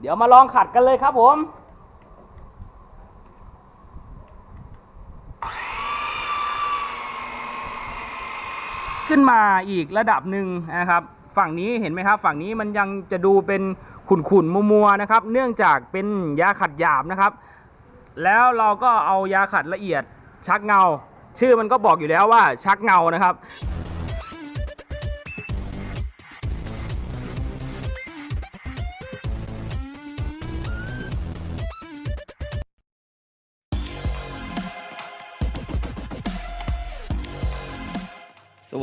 เดี๋ยวมาลองขัดกันเลยครับผมขึ้นมาอีกระดับหนึ่งนะครับ ฝั่งนี้เห็นไหมครับ ฝั่งนี้มันยังจะดูเป็นขุ่นๆมัวๆนะครับ เนื่องจากเป็นยาขัดหยาบนะครับ แล้วเราก็เอายาขัดละเอียดชักเงา ชื่อมันก็บอกอยู่แล้วว่าชักเงานะครับ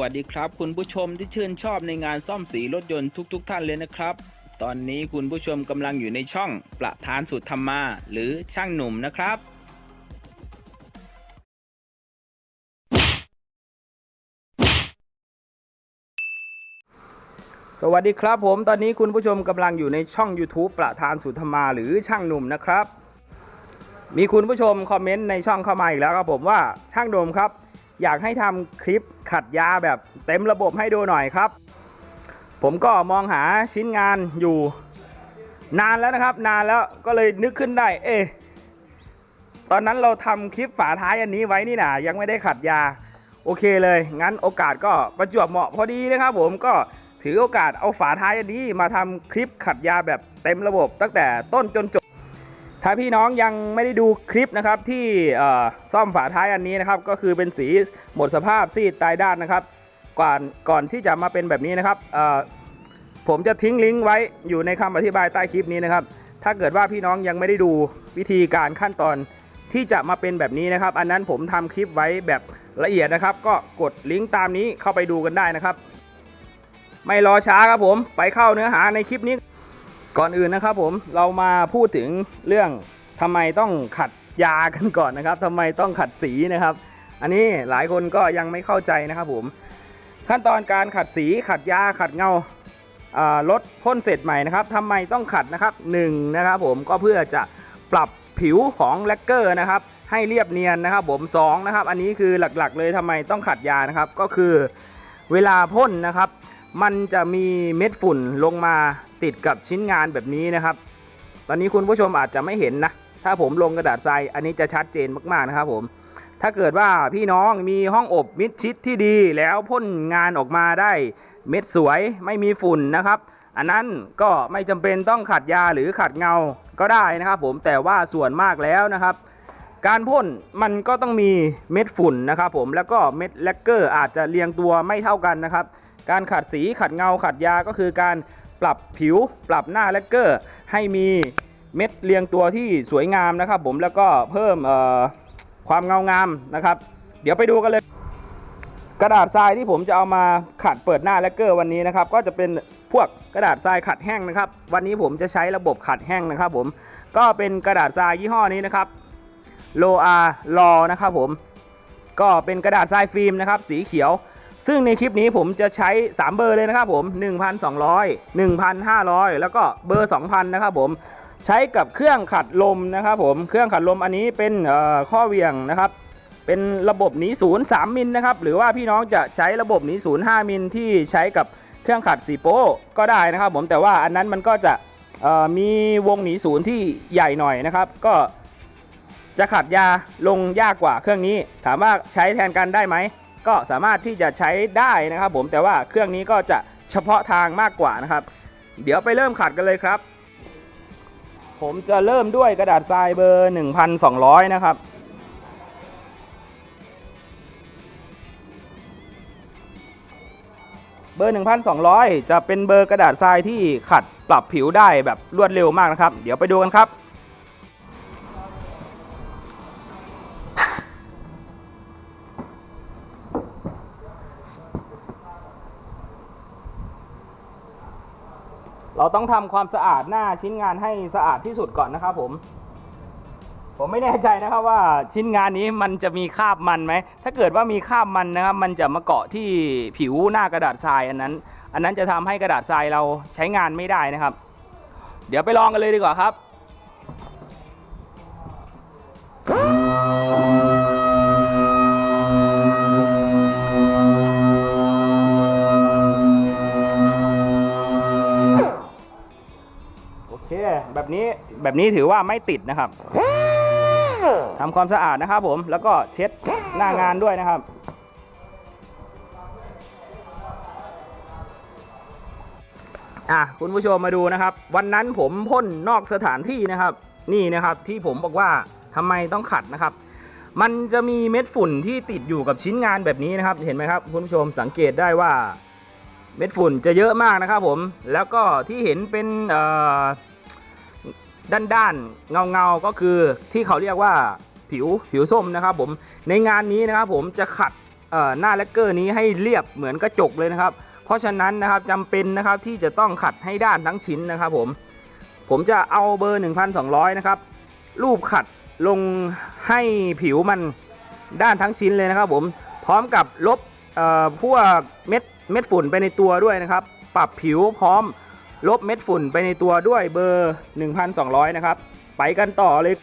วัสดีครับ คุณผู้ชมที่ชื่นชอบในงานซ่อมสีรถยนต์ทุกๆทท่านเลยนะครับ ตอนนี้คุณผู้ชมกำลังอยู่ในช่องประธานสุดธรรมา หรือช่างหนุ่มนะครับ สวัสดีครับผมตอนนี้คุณผู้ชมกำลังอยู่ในช่อง YouTube ประธานสุธรรมาหรือช่างหนุ่มนะครับ มีคุณผู้ชมคอมเมนต์ในช่องเข้ามาอีกแล้วครับผมว่าช่างหนุ่มครับ อยากให้ทำคลิปขัดยาแบบเต็มระบบให้ดูหน่อยครับ ผมก็มองหาชิ้นงานอยู่ นานแล้วนะครับ นานแล้วก็เลยนึกขึ้นได้ เอตอนนั้นเราทำคลิปฝาท้ายอันนี้ไว้นี่นะยังไม่ได้ขัดยา โอเคเลย งั้นโอกาสก็ประจวบเหมาะพอดีนะครับผมก็ถือโอกาสเอาฝาท้ายอันนี้มาทำคลิปขัดยาแบบเต็มระบบตั้งแต่ต้นจนจบ ถ้าพี่น้องยังไม่ได้ดูคลิปนะครับที่ซ่อมฝาท้ายอันนี้นะครับ ก็คือเป็นสีหมดสภาพซีดตายด้านนะครับ ก่อนก่อนที่จะมาเป็นแบบนี้นะครับผมจะทิ้งลิงก์ไว้อยู่ในคำอธิบายใต้คลิปนี้นะครับ ถ้าเกิดว่าพี่น้องยังไม่ได้ดูวิธีการขั้นตอนที่จะมาเป็นแบบนี้นะครับ อันนั้นผมทำคลิปไว้แบบละเอียดนะครับ ก็กดลิงก์ตามนี้เข้าไปดูกันได้นะครับ ไม่รอช้าครับผมไปเข้าเนื้อหาในคลิปนี้ ก่อนอื่นนะครับผมเรามาพูดถึงเรื่องทำไมต้องขัดยากันก่อนนะครับทำไมต้องขัดสีนะครับ อันนี้หลายคนก็ยังไม่เข้าใจนะครับผมขั้นตอนการขัดสีขัดยาขัดเงาอ่ารถพ่นเสร็จใหม่นะครับทำไมต้องขัดนะครับหนึ่งนะครับผมก็เพื่อจะปรับผิวของแลกเกอร์นะครับให้เรียบเนียนนะครับผมสองนะครับอันนี้คือหลักๆ เลยทำไมต้องขัดยานะครับ ก็คือเวลาพ่นนะครับ มันจะมีเม็ดฝุ่นลงมา ติดกับชิ้นงานแบบนี้นะครับ ตอนนี้คุณผู้ชมอาจจะไม่เห็นนะ ถ้าผมลงกระดาษทรายอันนี้จะชัดเจนมากๆนะครับผมถ้าเกิดว่าพี่น้องมีห้องอบมิดชิดที่ดีแล้วพ่นงานออกมาได้เม็ดสวยไม่มีฝุ่นนะครับ อันนั้นก็ไม่จำเป็นต้องขัดยาหรือขัดเงาก็ได้นะครับ ผมแต่ว่าส่วนมากแล้วนะครับ การพ่นมันก็ต้องมีเม็ดฝุ่นนะครับ ผมแล้วก็เม็ดแลกเกอร์อาจจะเรียงตัวไม่เท่ากันนะครับ การขัดสีขัดเงาขัดยาก็คือการ ปรับผิว ปรับหน้าแลกเกอร์ ให้มีเม็ดเรียงตัวที่สวยงามนะครับ ผมแล้วก็เพิ่มความเงางามนะครับ เดี๋ยวไปดูกันเลย กระดาษทรายที่ผมจะเอามาขัดเปิดหน้าแลกเกอร์วันนี้นะครับ ก็จะเป็นพวกกระดาษทรายขัดแห้งนะครับ วันนี้ผมจะใช้ระบบขัดแห้งนะครับ ผมก็เป็นกระดาษทรายยี่ห้อนี้นะครับโลอาลอนะครับผมก็เป็นกระดาษทรายฟิล์มนะครับ สีเขียว ซึ่งในคลิปนี้ผมจะใช้ 3 เบอร์เลยนะครับผม 1,200 1,500 แล้วก็เบอร์ 2,000 นะครับผม ใช้กับเครื่องขัดลมนะครับผม เครื่องขัดลมอันนี้เป็นข้อเหวี่ยงนะครับ เป็นระบบหนีศูนย์3มิลนะครับ หรือว่าพี่น้องจะใช้ระบบหนีศูนย์5มิลที่ใช้กับเครื่องขัดสีโป้ก็ได้นะครับผม แต่ว่าอันนั้นมันก็จะมีวงหนีศูนย์ที่ใหญ่หน่อยนะครับ ก็จะขัดยาลงยากกว่าเครื่องนี้ ถามว่าใช้แทนกันได้ไหม ก็สามารถที่จะใช้ได้นะครับผมแต่ว่าเครื่องนี้ก็จะเฉพาะทางมากกว่านะครับ เดี๋ยวไปเริ่มขัดกันเลยครับ ผมจะเริ่มด้วยกระดาษทรายเบอร์ 1,200 นะครับเบอร์ 1,200 จะเป็นเบอร์กระดาษทรายที่ขัดปรับผิวได้แบบรวดเร็วมากนะครับ เดี๋ยวไปดูกันครับ เราต้องทำความสะอาดหน้าชิ้นงานให้สะอาดที่สุดก่อนนะครับผม ผมไม่แน่ใจนะครับว่าชิ้นงานนี้มันจะมีคราบมันไหม ถ้าเกิดว่ามีคราบมันนะครับ มันจะมาเกาะที่ผิวหน้ากระดาษทรายอันนั้น อันนั้นจะทำให้กระดาษทรายเราใช้งานไม่ได้นะครับ เดี๋ยวไปลองกันเลยดีกว่าครับ แบบนี้ถือว่าไม่ติดนะครับทำความสะอาดนะครับ ผมแล้วก็เช็ดหน้างานด้วยนะครับอะคุณผู้ชมมาดูนะครับ วันนั้นผมพ่นนอกสถานที่นะครับ นี่นะครับที่ผมบอกว่าทำไมต้องขัดนะครับ มันจะมีเม็ดฝุ่นที่ติดอยู่กับชิ้นงานแบบนี้นะครับ เห็นไหมครับคุณผู้ชมสังเกตได้ว่าเม็ดฝุ่นจะเยอะมากนะครับผมแล้วก็ที่เห็นเป็นเอ่อ ด้านด้านเงาเงาๆก็คือที่เขาเรียกว่าผิวผิวส้มนะครับผมในงานนี้นะครับผมจะขัดหน้าแลกเกอร์นี้ให้เรียบเหมือนกระจกเลยนะครับ เพราะฉะนั้นนะครับจำเป็นนะครับที่จะต้องขัดให้ด้านทั้งชิ้นนะครับผมผมจะเอาเบอร์ 1,200 นะครับ รูปขัดลงให้ผิวมันด้านทั้งชิ้นเลยนะครับผมพร้อมกับลบพวกเม็ดเม็ดฝุ่นไปในตัวด้วยนะครับ ปรับผิวพร้อม ลบเม็ดฝุ่นไปในตัวด้วยเบอร์ 1,200 นะครับ ไปกันต่อเลย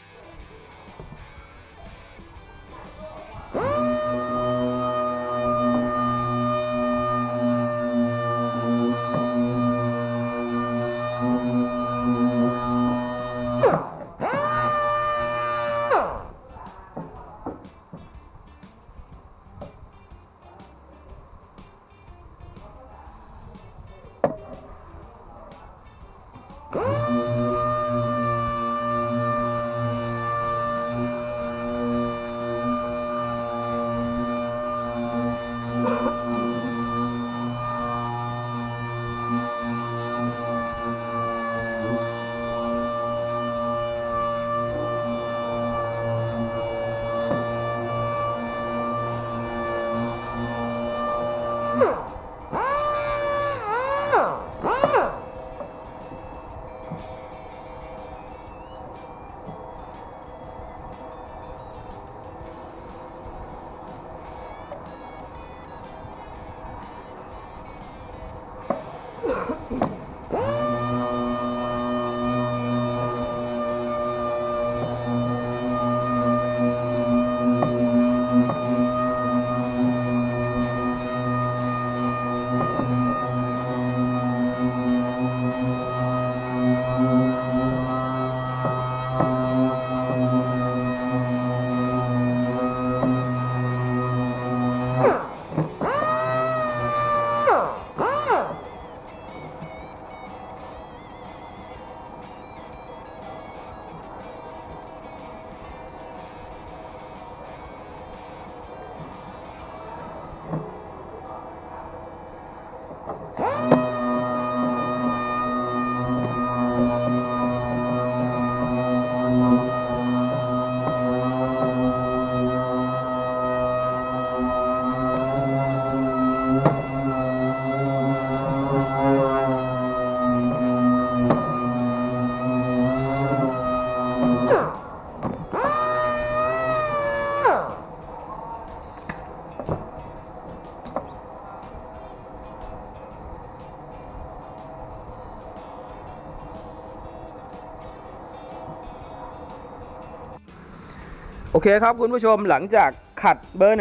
อเคครับคุณผู้ชมหลังจากขัดเบอร์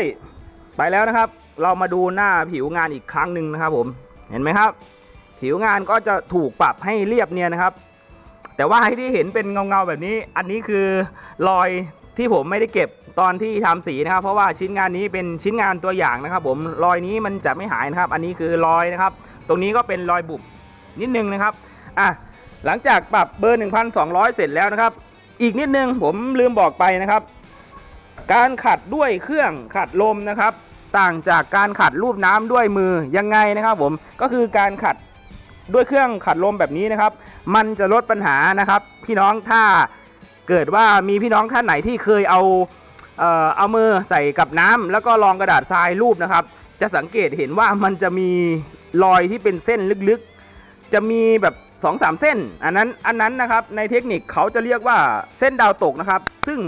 1,200 ไปแล้วนะครับ เรามาดูหน้าผิวงานอีกครั้งหนึ่งนะครับผมเห็นไหมครับ ผิวงานก็จะถูกปรับให้เรียบเนียนนะครับ แต่ว่าที่เห็นเป็นเงาๆแบบนี้ อันนี้คือรอยที่ผมไม่ได้เก็บตอนที่ทำสีนะครับ เพราะว่าชิ้นงานนี้เป็นชิ้นงานตัวอย่างนะครับ ผมรอยนี้มันจะไม่หายนะครับ อันนี้คือรอยนะครับ ตรงนี้ก็เป็นรอยบุบนิดนึงนะครับอะหลังจากปรับเบอร์ 1,200 เสร็จแล้วนะครับ อีกนิดนึงผมลืมบอกไปนะครับ การขัดด้วยเครื่องขัดลมนะครับ ต่างจากการขัดรูปน้ำด้วยมือยังไงนะครับผมก็คือการขัดด้วยเครื่องขัดลมแบบนี้นะครับ มันจะลดปัญหานะครับ พี่น้องถ้าเกิดว่ามีพี่น้องท่านไหนที่เคยเอาเอ่อเอามือใส่กับน้ำแล้วก็รองกระดาษทรายรูปนะครับ จะสังเกตเห็นว่ามันจะมีรอยที่เป็นเส้นลึกๆ จะมีแบบ 2อสามเส้น อันนั้นอันนั้นนะครับในเทคนิคเขาจะเรียกว่าเส้นดาวตกนะครับ ซึ่ง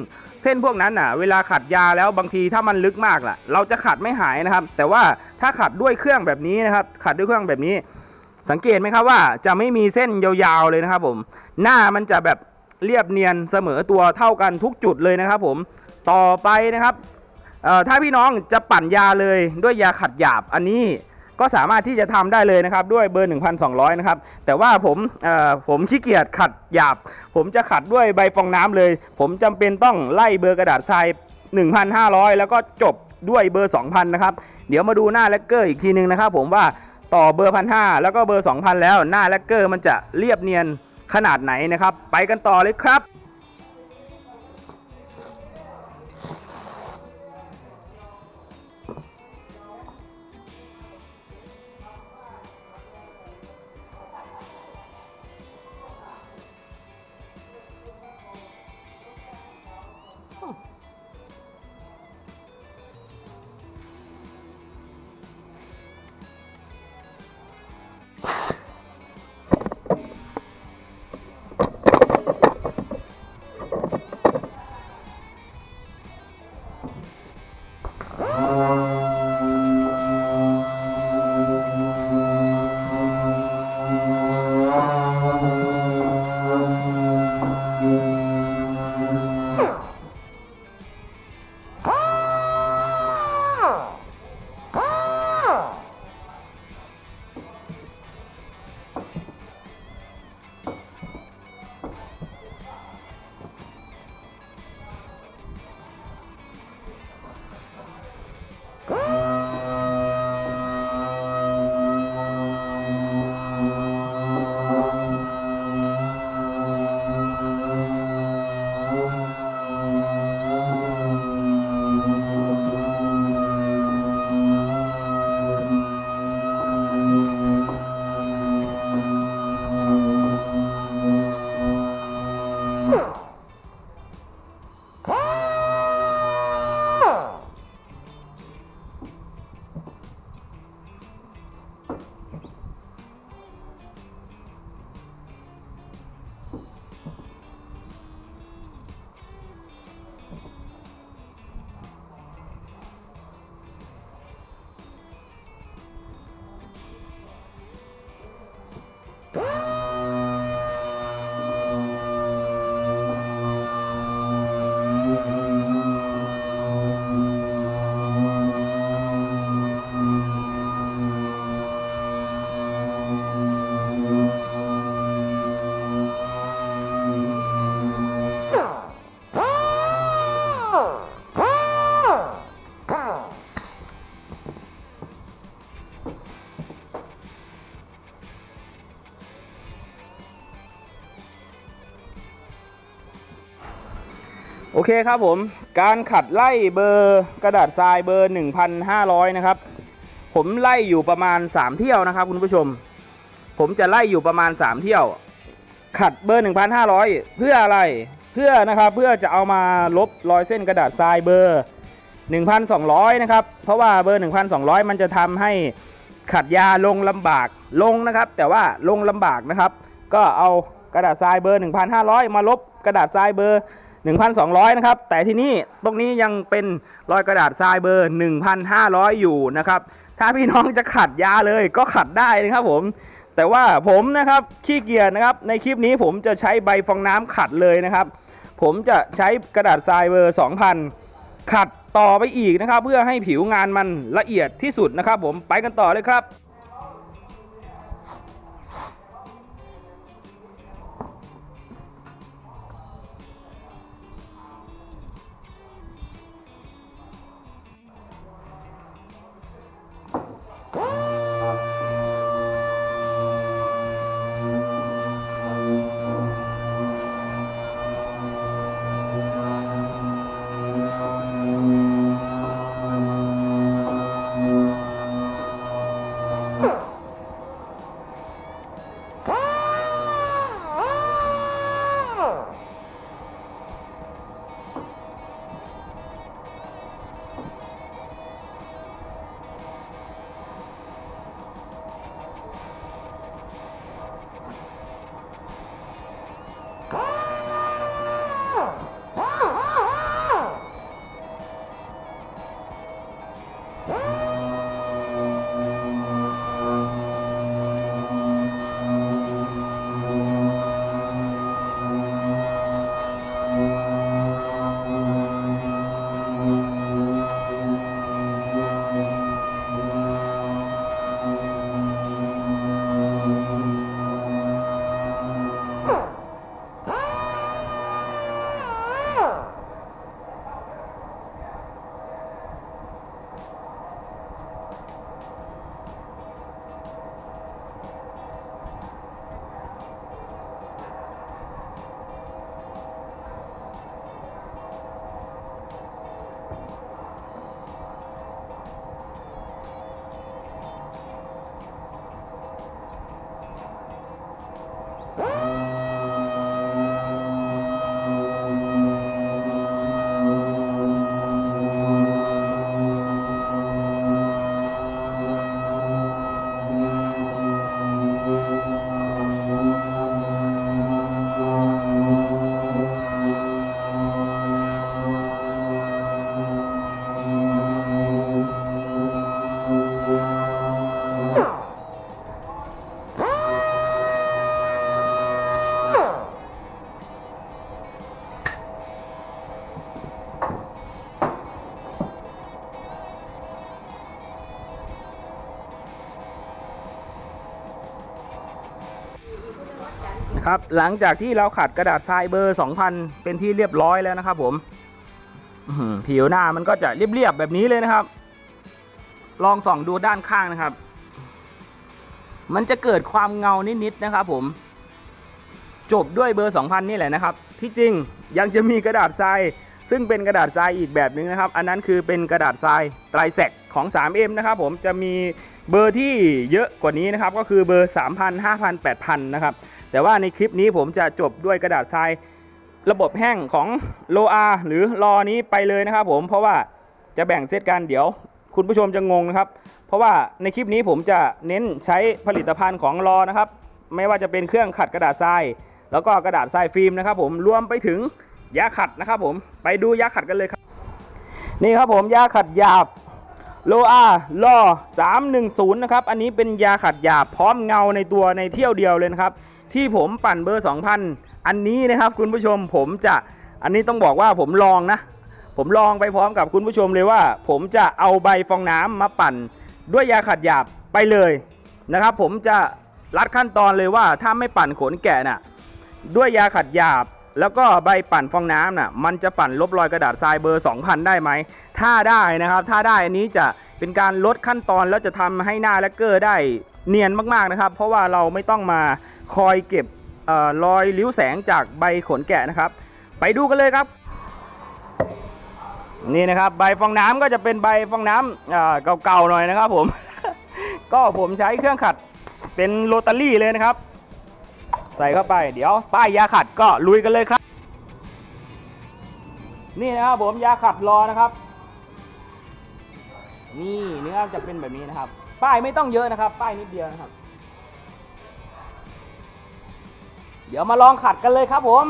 เส้นพวกนั้นน่ะ เวลาขัดยาแล้วบางทีถ้ามันลึกมากล่ะ เราจะขัดไม่หายนะครับ แต่ว่าถ้าขัดด้วยเครื่องแบบนี้นะครับ ขัดด้วยเครื่องแบบนี้ สังเกตไหมครับว่าจะไม่มีเส้นยาวๆเลยนะครับ ผม หน้ามันจะแบบเรียบเนียนเสมอตัวเท่ากันทุกจุดเลยนะครับ ผมต่อไปนะครับถ้าพี่น้องจะปั่นยาเลยด้วยยาขัดหยาบอันนี้ ก็สามารถที่จะทำได้เลยนะครับด้วยเบอร์ 1,200 นะครับ แต่ว่าผมเอ่อผมขี้เกียจขัดหยาบ ผมจะขัดด้วยใบฟองน้ำเลย ผมจำเป็นต้องไล่เบอร์กระดาษทราย 1,500 แล้วก็จบด้วยเบอร์ 2,000 นะครับ เดี๋ยวมาดูหน้าแลกเกอร์อีกทีนึงนะครับ ผมว่าต่อเบอร์1,500แล้วก็เบอร์ 2,000 แล้วหน้าแลกเกอร์มันจะเรียบเนียนขนาดไหนนะครับ ไปกันต่อเลยครับ เคครับผม การขัดไล่เบอร์กระดาษทรายเบอร์ 1,500 นะครับ ผมไล่อยู่ประมาณ 3 เที่ยวนะครับ คุณผู้ชม ผมจะไล่อยู่ประมาณ 3 เที่ยว ขัดเบอร์ 1,500 เพื่ออะไรเพื่อนะครับเพื่อจะเอามาลบรอยเส้นกระดาษทรายเบอร์ 1,200 นะครับ เพราะว่าเบอร์ 1,200 มันจะทำให้ขัดยาลงลำบากลงนะครับ แต่ว่าลงลำบากนะครับ ก็เอากระดาษทรายเบอร์ 1,500 มาลบกระดาษทรายเบอร์ 1,200 นะครับ แต่ที่นี่ตรงนี้ยังเป็นรอยกระดาษทรายเบอร์ 1,500 อยู่นะครับ ถ้าพี่น้องจะขัดยาเลยก็ขัดได้นะครับผม แต่ว่าผมนะครับขี้เกียจนะครับ ในคลิปนี้ผมจะใช้ใบฟองน้ำขัดเลยนะครับ ผมจะใช้กระดาษทรายเบอร์ 2,000 ขัดต่อไปอีกนะครับ เพื่อให้ผิวงานมันละเอียดที่สุดนะครับ ผมไปกันต่อเลยครับ ครับหลังจากที่เราขัดกระดาษทรายเบอร์ 2000 เป็นที่เรียบร้อยแล้วนะครับ ผมผิวหน้ามันก็จะเรียบๆแบบนี้เลยนะครับ ลองส่องดูด้านข้างนะครับ มันจะเกิดความเงานิดๆนะครับ ผม จบด้วยเบอร์ 2000 นี่แหละนะครับ ที่จริงยังจะมีกระดาษทรายซึ่งเป็นกระดาษทรายอีกแบบหนึงนะครับ อันนั้นคือเป็นกระดาษทรายไตรแสกของ 3M นะครับ ผมจะมีเบอร์ที่เยอะกว่านี้นะครับ ก็คือเบอร์ 3,000 5,000 8,000 นะครับ แต่ว่าในคลิปนี้ผมจะจบด้วยกระดาษทรายระบบแห้งของโลอาหรือรอนี้ไปเลยนะครับผมเพราะว่าจะแบ่งเซตกันเดี๋ยว คุณผู้ชมจะงงนะครับ เพราะว่าในคลิปนี้ผมจะเน้นใช้ผลิตภัณฑ์ของรอนะครับ ไม่ว่าจะเป็นเครื่องขัดกระดาษทราย แล้วก็กระดาษทรายฟิล์มนะครับ ผมรวมไปถึงยาขัดนะครับ ผมไปดูยาขัดกันเลยครับ นี่ครับผมยาขัดหยาบโลอาลอ310นะครับอันนี้เป็นยาขัดหยาบพร้อมเงาในตัวในเที่ยวเดียวเลยนะครับ ที่ผมปั่นเบอร์ 2,000 อันนี้นะครับคุณผู้ชมผมจะอันนี้ต้องบอกว่าผมลองนะ ผมลองไปพร้อมกับคุณผู้ชมเลยว่า ผมจะเอาใบฟองน้ำมาปั่น ด้วยยาขัดหยาบไปเลยนะครับ ผมจะรัดขั้นตอนเลยว่าถ้าไม่ปั่นขนแกะน่ะด้วยยาขัดหยาบแล้วก็ใบปั่นฟองน้ำน่ะมันจะปั่นลบรอยกระดาษทรายเบอร์ 2,000 ได้ไหม ถ้าได้นะครับ ถ้าได้อันนี้จะเป็นการลดขั้นตอนแล้วจะทำให้หน้าแลกเกอร์ได้เนียนมากๆนะครับ เพราะว่าเราไม่ต้องมา คอยเก็บออรอยริ้วแสงจากใบขนแกะนะครับ ไปดูกันเลยครับ นี่นะครับ ใบฟองน้ำก็จะเป็นใบฟองน้ำอ่าเก่าๆหน่อยนะครับ ผม ก็ผมใช้เครื่องขัดเป็นโรตารี่เลยนะครับ ใส่เข้าไปเดี๋ยว ป้ายยาขัดก็ลุยกันเลยครับ นี่นะครับผมยาขัดรอนะครับ นี่เนื้อจะเป็นแบบนี้นะครับ ป้ายไม่ต้องเยอะนะครับ ป้ายนิดเดียวนะครับ เดี๋ยวมาลองขัดกันเลยครับผม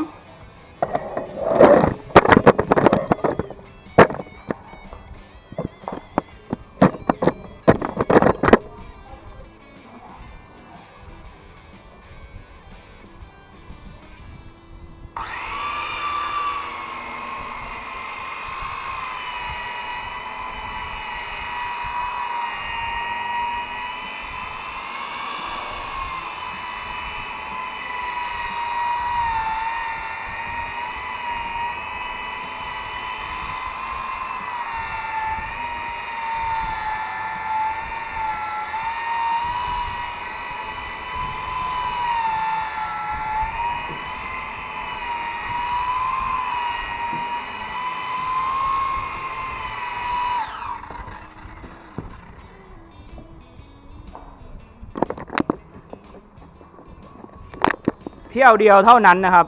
ที่ยวเดียวเท่านั้นนะครับ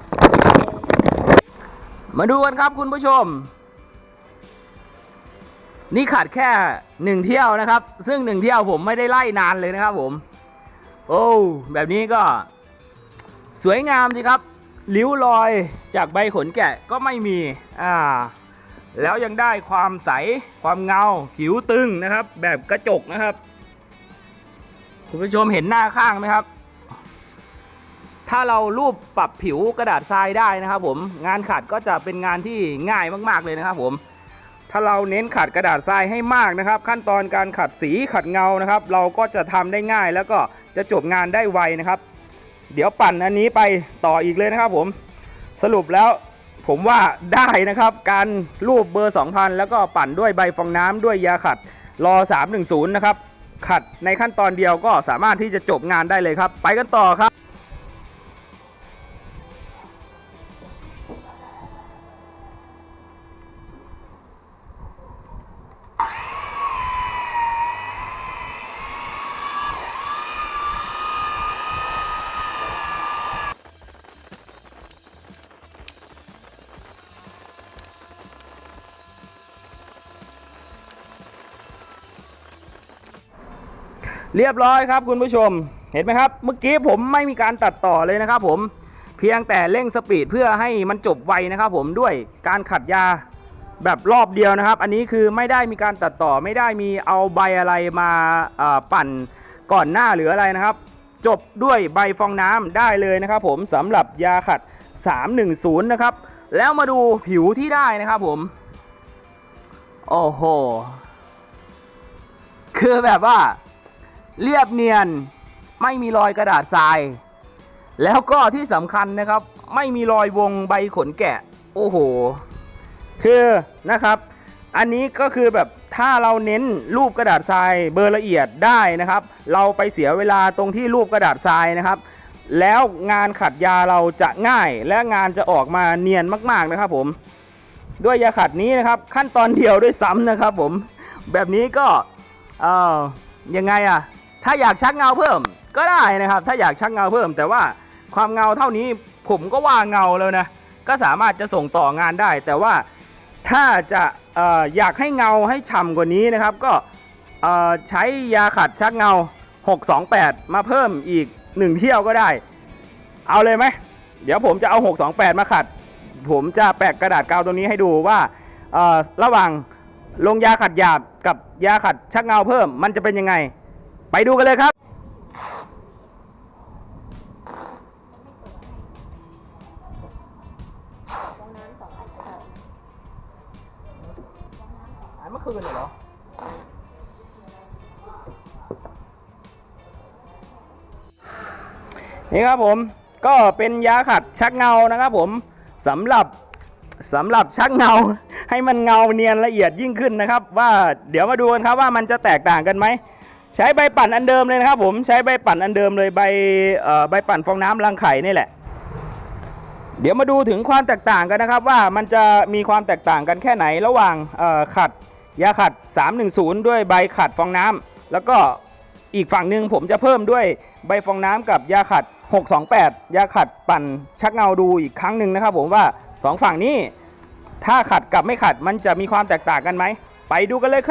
มาดูกันครับคุณผู้ชม นี่ขาดแค่หนึ่งเที่ยวนะครับ ซึ่งหนึ่งเที่ยวผมไม่ได้ไล่นานเลยนะครับผม โอ้แบบนี้ก็ สวยงามสิครับริ้วรอยจากใบขนแกะก็ไม่มีอ่าแล้วยังได้ความใสความเงาผิวตึงนะครับ แบบกระจกนะครับ คุณผู้ชมเห็นหน้าข้างไหมครับ ถ้าเรารูปปรับผิวกระดาษทรายได้นะครับผมงานขัดก็จะเป็นงานที่ง่ายมาก ๆเลยนะครับผมถ้าเราเน้นขัดกระดาษทรายให้มากนะครับ ขั้นตอนการขัดสีขัดเงานะครับ เราก็จะทำได้ง่ายแล้วก็จะจบงานได้ไวนะครับ เดี๋ยวปั่นอันนี้ไปต่ออีกเลยนะครับผมสรุปแล้วผมว่าได้นะครับการรูปเบอร์ 2000 แล้วก็ปั่นด้วยใบฟองน้ำด้วยยาขัดรอ310นะครับขัดในขั้นตอนเดียวก็สามารถที่จะจบงานได้เลยครับ ไปกันต่อครับ เรียบร้อยครับคุณผู้ชม เห็นไหมครับ เมื่อกี้ผมไม่มีการตัดต่อเลยนะครับ ผมเพียงแต่เร่งสปีดเพื่อให้มันจบไวนะครับ ผมด้วยการขัดยาแบบรอบเดียวนะครับ อันนี้คือไม่ได้มีการตัดต่อไม่ได้มีเอาใบอะไรมาอ่าปั่นก่อนหน้าหรืออะไรนะครับ จบด้วยใบฟองน้ำได้เลยนะครับ ผมสำหรับยาขัด 310 นะครับ แล้วมาดูผิวที่ได้นะครับ ผมโอ้โหคือแบบว่า เรียบเนียน ไม่มีรอยกระดาษทราย แล้วก็ที่สำคัญนะครับ ไม่มีรอยวงใบขนแกะ โอ้โห คือนะครับ อันนี้ก็คือแบบถ้าเราเน้นรูปกระดาษทรายเบอร์ละเอียดได้นะครับ เราไปเสียเวลาตรงที่รูปกระดาษทรายนะครับ แล้วงานขัดยาเราจะง่าย และงานจะออกมาเนียนมากๆนะครับ ผม ด้วยยาขัดนี้นะครับ ขั้นตอนเดียวด้วยซ้ำนะครับ ผม แบบนี้ก็เออยังไงอะ ถ้าอยากชักเงาเพิ่มก็ได้นะครับ ถ้าอยากชักเงาเพิ่ม แต่ว่าความเงาเท่านี้ผมก็ว่าเงาแล้วนะ ก็สามารถจะส่งต่องานได้ แต่ว่าถ้าจะอออยากให้เงาให้ฉ่ำกว่านี้นะครับ ก็ใช้ยาขัดชักเงา 628 มาเพิ่มอีก 1 เที่ยวก็ได้ เอาเลยไหมเดี๋ยวผมจะเอา 628 มาขัด ผมจะแปะกระดาษกาวตรงนี้ให้ดูว่าระหว่างลงยาขัดหยาบกับยาขัดชักเงาเพิ่มมันจะเป็นยังไง ไปดูกันเลยครับตรงนั้นสองอันก็ได้อันเมื่อคืนเหรอ นี่ครับผมก็เป็นยาขัดชักเงานะครับผมสำหรับสำหรับชักเงาให้มันเงาเนียนละเอียดยิ่งขึ้นนะครับ ว่าเดี๋ยวมาดูกันครับว่ามันจะแตกต่างกันไหม ใช้ใบปั่นอันเดิมเลยนะครับผมใช้ใบปั่นอันเดิมเลยใบใบปั่นฟองน้ำรังไข่นี่แหละ เดี๋ยวมาดูถึงความแตกต่างกันนะครับ ว่ามันจะมีความแตกต่างกันแค่ไหนระหว่างขัดยาขัด 310 ด้วยใบขัดฟองน้ำแล้วก็อีกฝั่งหนึ่งผมจะเพิ่มด้วยใบฟองน้ำกับยาขัด 628 ยาขัดปั่นชักเงาดูอีกครั้งหนึ่งนะครับผมว่าสองฝั่งนี้ถ้าขัดกับไม่ขัดมันจะมีความแตกต่างกันไหมไปดูกันเลยครับ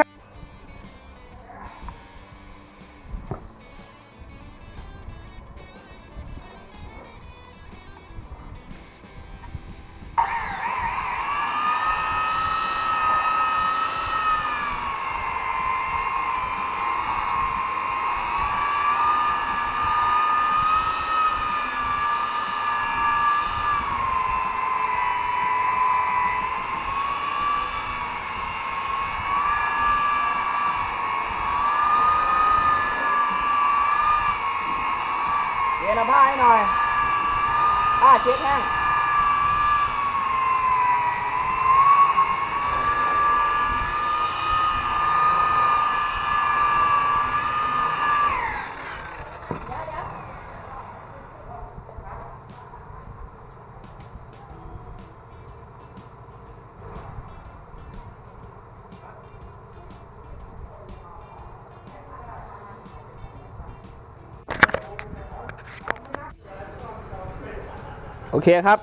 โอเคครับ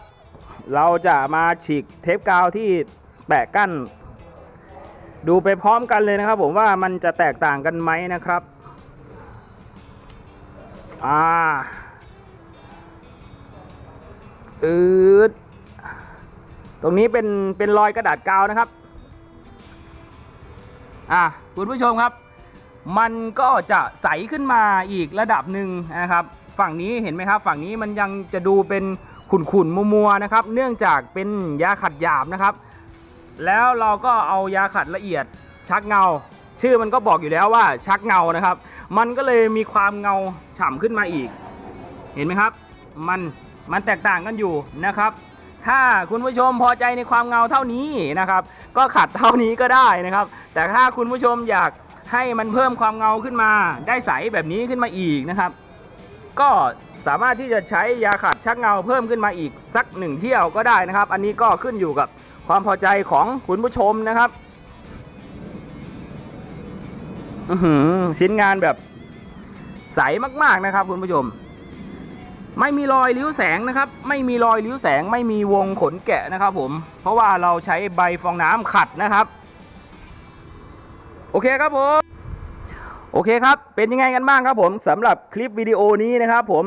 เราจะมาฉีกเทปกาวที่แปะกั้น ดูไปพร้อมกันเลยนะครับ ผมว่ามันจะแตกต่างกันไหมนะครับ อ่าอืดตรงนี้เป็นเป็นรอยกระดาษกาวนะครับ อะคุณผู้ชมครับ มันก็จะใสขึ้นมาอีกระดับหนึ่งนะครับ ฝั่งนี้เห็นไหมครับ ฝั่งนี้มันยังจะดูเป็น ขุ่นๆมัวๆนะครับ เนื่องจากเป็นยาขัดหยาบนะครับ แล้วเราก็เอายาขัดละเอียดชักเงา ชื่อมันก็บอกอยู่แล้วว่าชักเงานะครับ มันก็เลยมีความเงาฉ่ำขึ้นมาอีก เห็นไหมครับ มันมันแตกต่างกันอยู่นะครับ ถ้าคุณผู้ชมพอใจในความเงาเท่านี้นะครับ ก็ขัดเท่านี้ก็ได้นะครับ แต่ถ้าคุณผู้ชมอยากให้มันเพิ่มความเงาขึ้นมา ได้ใสแบบนี้ขึ้นมาอีกนะครับ ก็สามารถที่จะใช้ยาขัดชักเงาเพิ่มขึ้นมาอีกสักหนึ่งเที่ยวก็ได้นะครับ อันนี้ก็ขึ้นอยู่กับความพอใจของคุณผู้ชมนะครับอื้อหือชิ้นงานแบบใสมากๆนะครับ คุณผู้ชม ไม่มีรอยริ้วแสงนะครับ ไม่มีรอยริ้วแสง ไม่มีวงขนแกะนะครับ ผม เพราะว่าเราใช้ใบฟองน้ำขัดนะครับ โอเคครับผม โอเคครับ เป็นยังไงกันบ้างครับผมสำหรับคลิปวิดีโอนี้นะครับผม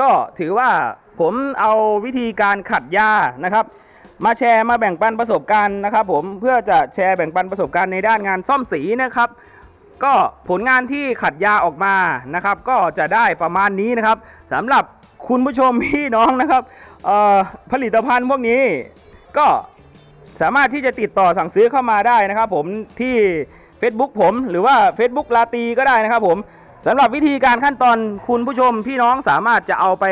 ก็ถือว่าผมเอาวิธีการขัดยานะครับ มาแชร์มาแบ่งปันประสบการณ์นะครับ ผมเพื่อจะแชร์แบ่งปันประสบการณ์ในด้านงานซ่อมสีนะครับ ก็ผลงานที่ขัดยาออกมานะครับ ก็จะได้ประมาณนี้นะครับสำหรับคุณผู้ชมพี่น้องนะครับผลิตภัณฑ์พวกนี้ก็สามารถที่จะติดต่อสั่งซื้อเข้ามาได้นะครับ ผมที่ Facebook ผม หรือว่า Facebook ลาตีก็ได้นะครับผมสำหรับวิธีการขั้นตอนคุณผู้ชมพี่น้องสามารถจะเอาไป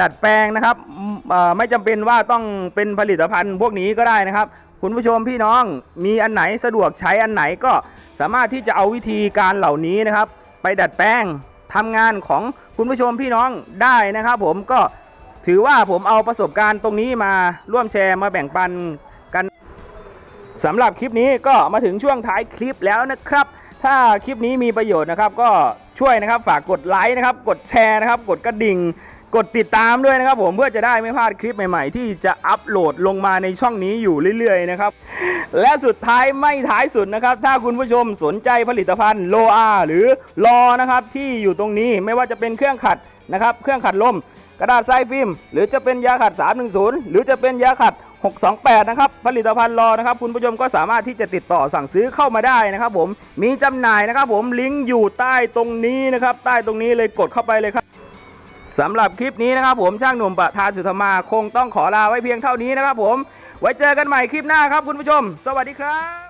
ดัดแปลงนะครับไม่จำเป็นว่าต้องเป็นผลิตภัณฑ์พวกนี้ก็ได้นะครับ คุณผู้ชมพี่น้องมีอันไหนสะดวกใช้อันไหนก็สามารถที่จะเอาวิธีการเหล่านี้นะครับ ไปดัดแปลงทำงานของคุณผู้ชมพี่น้องได้นะครับ ผมก็ถือว่าผมเอาประสบการณ์ตรงนี้มาร่วมแชร์มาแบ่งปัน สำหรับคลิปนี้ก็มาถึงช่วงท้ายคลิปแล้วนะครับ ถ้าคลิปนี้มีประโยชน์นะครับ ก็ช่วยนะครับฝากกดไลค์นะครับ กดแชร์นะครับ กดกระดิ่ง กดติดตามด้วยนะครับ ผมเพื่อจะได้ไม่พลาดคลิปใหม่ ๆ ที่จะอัปโหลดลงมาในช่องนี้อยู่เรื่อยๆนะครับ และสุดท้ายไม่ท้ายสุดนะครับ ถ้าคุณผู้ชมสนใจผลิตภัณฑ์โลอาหรือลอนะครับที่อยู่ตรงนี้ไม่ว่าจะเป็นเครื่องขัดนะครับ เครื่องขัดลม กระดาษทรายฟิล์ม หรือจะเป็นยาขัด 310 หรือจะเป็นยาขัด 628 นะครับ ผลิตภัณฑ์รอนะครับ คุณผู้ชมก็สามารถที่จะติดต่อสั่งซื้อเข้ามาได้นะครับ ผมมีจำหน่ายนะครับ ผมลิงก์อยู่ใต้ตรงนี้นะครับ ใต้ตรงนี้เลยกดเข้าไปเลยครับสำหรับคลิปนี้นะครับ ผมช่างหนุ่มประธานสุธมาคงต้องขอลาไว้เพียงเท่านี้นะครับ ผมไว้เจอกันใหม่คลิปหน้าครับ คุณผู้ชม สวัสดีครับ